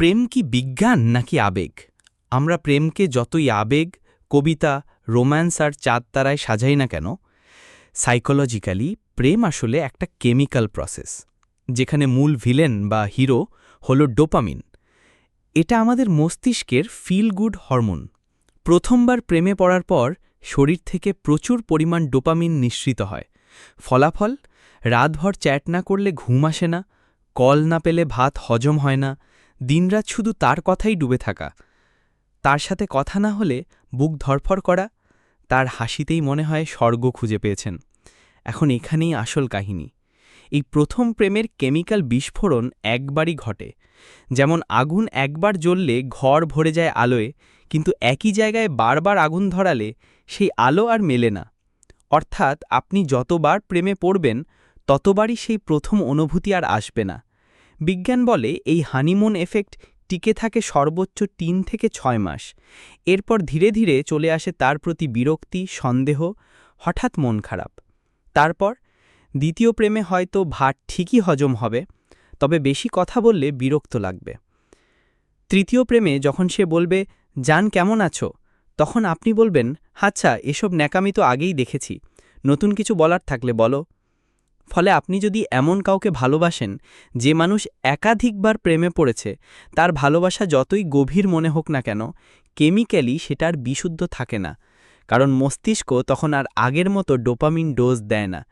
প্রেম কি বিজ্ঞান নাকি আবেগ? আমরা প্রেমকে যতই আবেগ, কবিতা, রোম্যান্স আর চাঁদ তারায় সাজাই না কেন, সাইকোলজিক্যালি প্রেম আসলে একটা কেমিক্যাল প্রসেস, যেখানে মূল ভিলেন বা হিরো হল ডোপামিন। এটা আমাদের মস্তিষ্কের ফিল গুড হরমোন প্রথমবার প্রেমে পড়ার পর শরীর থেকে প্রচুর পরিমাণ ডোপামিন নিঃসৃত হয়। ফলাফল? রাতভর চ্যাট না করলে ঘুম আসে না, কল না পেলে ভাত হজম হয় না দিনরাত শুধু তার কথাই ডুবে থাকা। তার সাথে কথা না হলে বুক ধরফর করা, তার হাসিতেই মনে হয় স্বর্গ খুঁজে পেয়েছেন। এখন এখানেই আসল কাহিনী। এই প্রথম প্রেমের কেমিক্যাল বিস্ফোরণ একবারই ঘটে। যেমন আগুন একবার জ্বললে ঘর ভরে যায় আলোয়, কিন্তু একই জায়গায় বারবার আগুন ধরালে সেই আলো আর মেলে না। অর্থাৎ আপনি যতবার প্রেমে পড়বেন, ততবারই সেই প্রথম অনুভূতি আর আসবে না। বিজ্ঞান বলে এই হানিমুন এফেক্ট টিকে থাকে সর্বোচ্চ তিন থেকে ছয় মাস। এরপর ধীরে ধীরে চলে আসে তার প্রতি বিরক্তি, সন্দেহ, হঠাৎ মন খারাপ। তারপর দ্বিতীয় প্রেমে হয়তো ভাত ঠিকই হজম হবে, তবে বেশি কথা বললে বিরক্ত লাগবে। তৃতীয় প্রেমে যখন সে বলবে, জান, কেমন আছো? তখন আপনি বলবেন আচ্ছা এসব ন্যাকামি তো আগেই দেখেছি। নতুন কিছু বলার থাকলে বলো। ফলে আপনি যদি এমন কাউকে ভালোবাসেন, যে মানুষ একাধিকবার প্রেমে পড়েছে, তার ভালোবাসা যতই গভীর মনে হোক না কেন, কেমিক্যালি সেটার বিশুদ্ধ থাকে না। কারণ মস্তিষ্ক তখন আর আগের মতো ডোপামিন ডোজ দেয় না।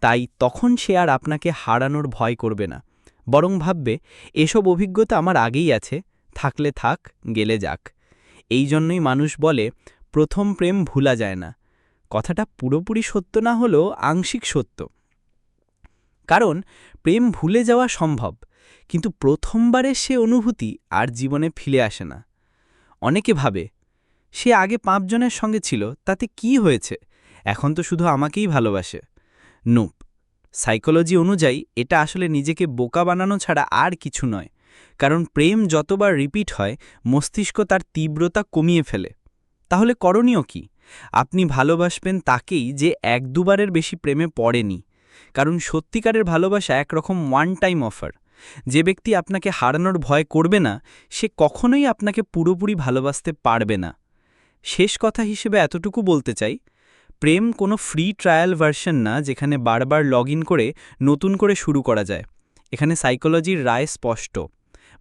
তাই তখন সে আর আপনাকে হারানোর ভয় করবে না। বরং ভাববে, এসব অভিজ্ঞতা আমার আগেই আছে, থাকলে থাক, গেলে যাক। এই জন্যই মানুষ বলে, প্রথম প্রেম ভুলা যায় না। কথাটা পুরোপুরি সত্য না হলেও আংশিক সত্য। কারণ প্রেম ভুলে যাওয়া সম্ভব, কিন্তু প্রথমবারের সে অনুভূতি আর জীবনে ফিরে আসে না। অনেকে ভাবে, সে আগে পাঁচজনের সঙ্গে ছিল, তাতে কি হয়েছে? এখন তো শুধু আমাকেই ভালোবাসে। নোপ, সাইকোলজি অনুযায়ী এটা আসলে নিজেকে বোকা বানানো ছাড়া আর কিছু নয়, কারণ প্রেম যতবার রিপিট হয়, মস্তিষ্ক তার তীব্রতা কমিয়ে ফেলে। তাহলে করণীয় কি? আপনি ভালোবাসবেন তাকেই যে এক দুবারের বেশি প্রেমে পড়েনি। কারণ সত্যিকারের ভালোবাসা একরকম ওয়ান টাইম অফার যে ব্যক্তি আপনাকে হারানোর ভয় করবে না, সে কখনোই আপনাকে পুরোপুরি ভালোবাসতে পারবে না। শেষ কথা হিসেবে এতটুকু বলতে চাই, প্রেম কোনো ফ্রি ট্রায়াল ভার্সন না যেখানে বারবার লগ করে নতুন করে শুরু করা যায়। এখানে সাইকোলজির রায় স্পষ্ট।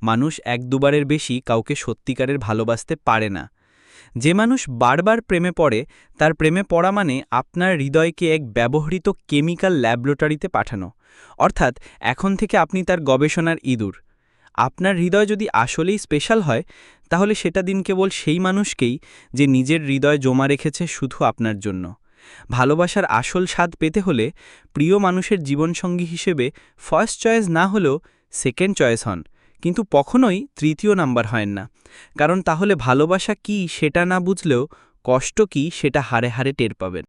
মানুষ এক দুবারের বেশি কাউকে সত্যিকারের ভালোবাসতে পারে না। যে মানুষ বারবার প্রেমে পড়ে, তার প্রেমে পড়া মানে আপনার হৃদয়কে এক ব্যবহৃত কেমিক্যাল ল্যাবরেটরিতে পাঠানো। অর্থাৎ এখন থেকে আপনি তার গবেষণার ইঁদুর। আপনার হৃদয় যদি আসলেই স্পেশাল হয়, তাহলে সেটা দিন কেবল সেই মানুষকেই যে নিজের হৃদয় জমা রেখেছে শুধু আপনার জন্য। ভালোবাসার আসল স্বাদ পেতে হলে প্রিয় মানুষের জীবনসঙ্গী হিসেবে ফার্স্ট চয়েস না হলেও সেকেন্ড চয়েস হন। কিন্তু কখনোই তৃতীয় নাম্বার হয় না। কারণ তাহলে ভালোবাসা কি সেটা না বুঝলেও কষ্ট কি সেটা হারে হারে টের পাবেন।